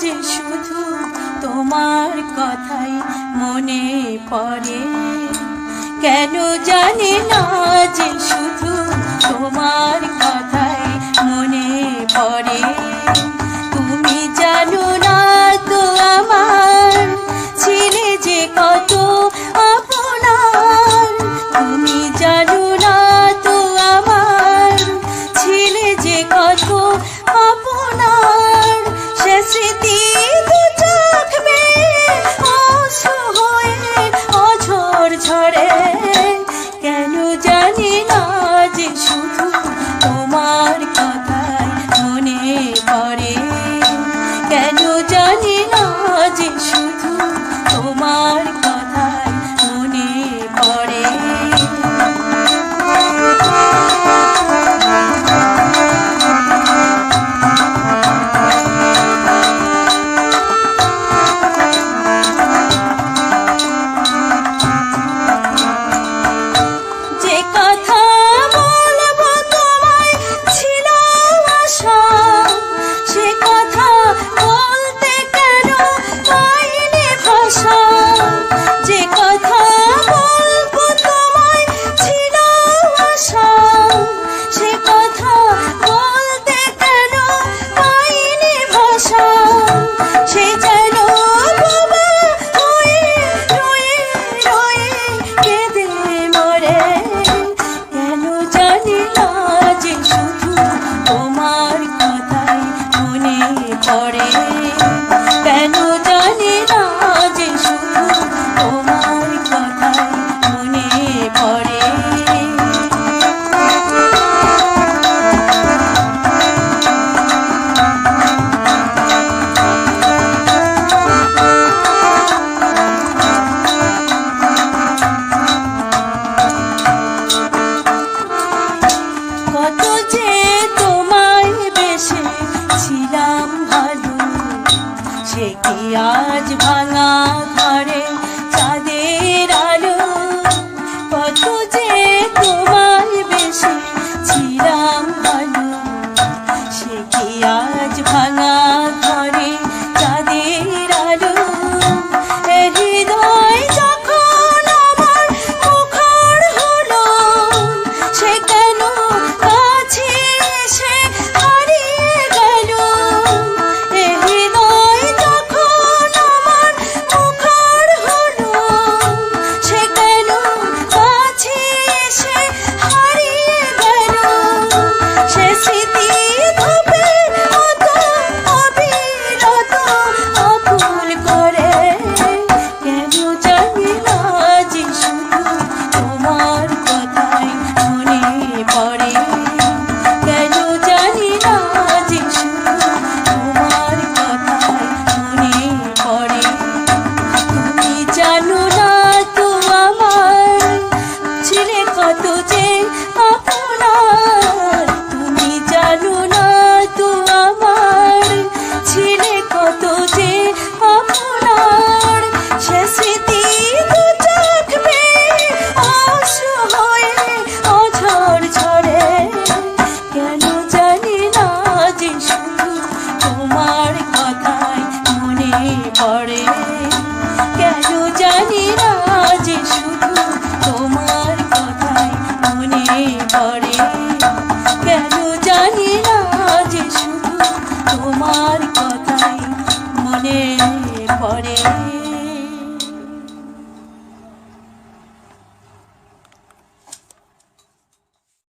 যে শুধু তোমার কথাই মনে পড়ে? কেন জানে না যে শুধু তোমার কথাই মনে পড়ে? তুমি জানো না তো আমার ছিলে যে কত জানি না যে শুধু তোমার কি আজ ভাঙা ঘরে চাঁদে ঘরে কেন জানি না যে শুধু তোমার কথাই মনে পড়ে।